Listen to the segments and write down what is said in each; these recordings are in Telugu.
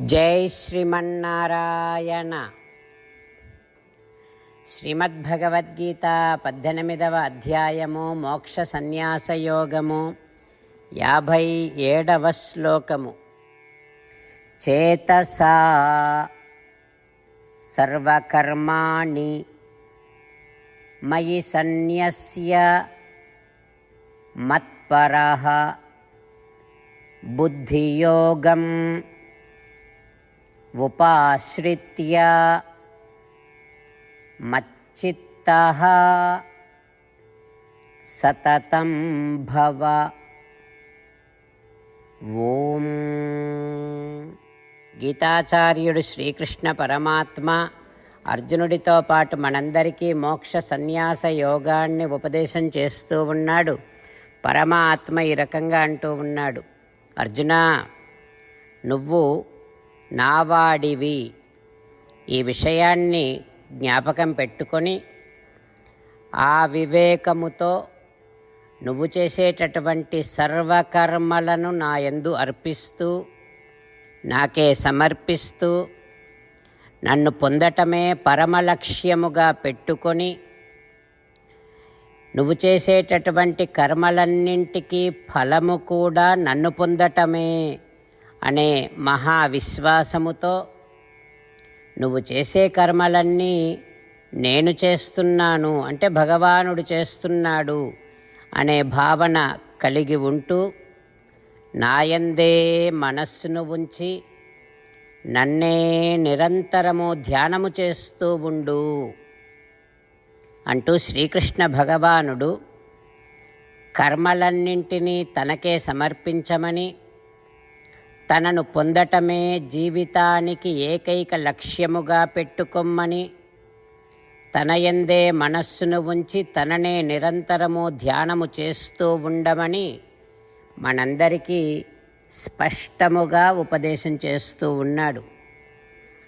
జై శ్రీమన్నారాయణ. శ్రీమద్భగవద్గీత పద్దెనిమిదవ అధ్యాయము మోక్ష సన్యాస యోగము యాభై ఏడవ శ్లోకము. చేతసా సర్వకర్మాణి మయి సన్యస్య మత్పర బుద్ధియోగం ఉపాశ్రిత్య మచ్చిత్తః సతతం భవ ఓం. గీతాచార్యుడు శ్రీకృష్ణ పరమాత్మ అర్జునుడితో పాటు మనందరికీ మోక్ష సన్యాస యోగాన్ని ఉపదేశం చేస్తూ ఉన్నాడు. పరమాత్మ ఈ రకంగా అంటూ ఉన్నాడు. అర్జున నువ్వు నావాడివి. ఈ విషయాన్ని జ్ఞాపకం పెట్టుకొని ఆ వివేకముతో నువ్వు చేసేటటువంటి సర్వకర్మలను నా ఎందు అర్పిస్తూ నాకే సమర్పిస్తూ నన్ను పొందటమే పరమలక్ష్యముగా పెట్టుకొని నువ్వు చేసేటటువంటి కర్మలన్నింటికీ ఫలము కూడా నన్ను పొందటమే. అనే మహావిశ్వాసముతో నువ్వు చేసే కర్మలన్నీ నేను చేస్తున్నాను అంటే భగవానుడు చేస్తున్నాడు అనే భావన కలిగి ఉంటూ నాయందే మనస్సును ఉంచి నన్నే నిరంతరము ధ్యానము చేస్తూ ఉండు అంటూ శ్రీకృష్ణ భగవానుడు కర్మలన్నింటినీ తనకే సమర్పించమని తనను పొందటమే జీవితానికి ఏకైక లక్ష్యముగా పెట్టుకొమ్మని. తనయందే మనస్సును ఉంచి తననే నిరంతరము ధ్యానము చేస్తూ ఉండమని మనందరికీ స్పష్టముగా ఉపదేశం చేస్తూ ఉన్నాడు.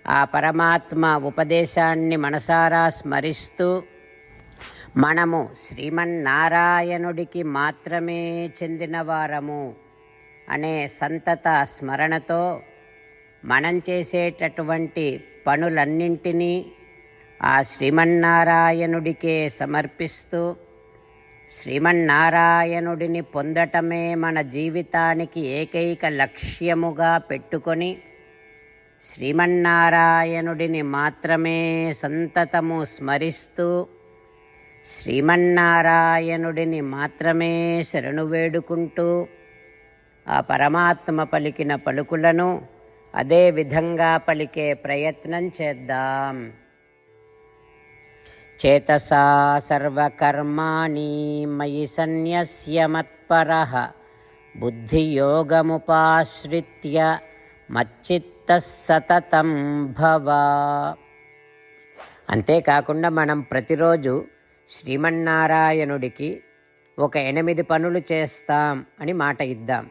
ఆ పరమాత్మ ఉపదేశాన్ని మనసారా స్మరిస్తూ మనము శ్రీమన్నారాయణుడికి మాత్రమే చెందినవారము అనే సంతత స్మరణతో మనం చేసేటటువంటి పనులన్నింటినీ ఆ శ్రీమన్నారాయణుడికే సమర్పిస్తూ శ్రీమన్నారాయణుడిని పొందటమే మన జీవితానికి ఏకైక లక్ష్యముగా పెట్టుకొని శ్రీమన్నారాయణుడిని మాత్రమే సంతతము స్మరిస్తూ శ్రీమన్నారాయణుడిని మాత్రమే శరణు వేడుకుంటూ ఆ పరమాత్మ పలికిన పలుకులను అదే విధంగా పలికే ప్రయత్నం చేద్దాం. చేతసా సర్వకర్మాణి మయి సన్యస్య మత్పర బుద్ధియోగముపాశ్రిత్య మచ్చిత్త సతతం భవ. అంతేకాకుండా మనం ప్రతిరోజు శ్రీమన్నారాయణుడికి ఒక ఎనిమిది పనులు చేస్తాం అని మాట ఇద్దాం.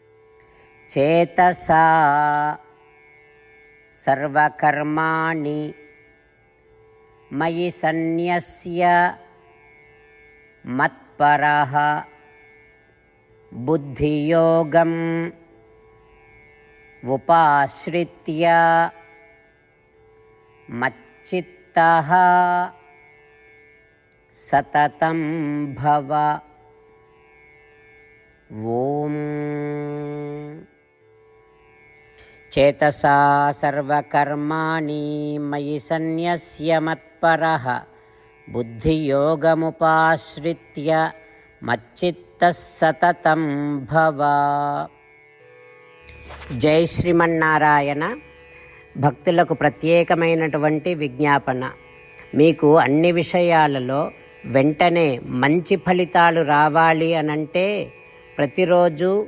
చేతసా సర్వకర్మాణి మయి సన్యస్య మత్పర బుద్ధియోగం ఉపాశ్రిత్య మచ్చిత్త సతతం భవ. ఓం చేతసా సర్వకర్మాణి మయి సన్యస్యమత్పర బుద్ధియోగముపాశ్రిత్య మచ్చిత్త సతతం భవ. జై శ్రీమన్నారాయణ. భక్తులకు ప్రత్యేకమైనటువంటి విజ్ఞాపన. మీకు అన్ని విషయాలలో వెంటనే మంచి ఫలితాలు రావాలి అనంటే ప్రతిరోజు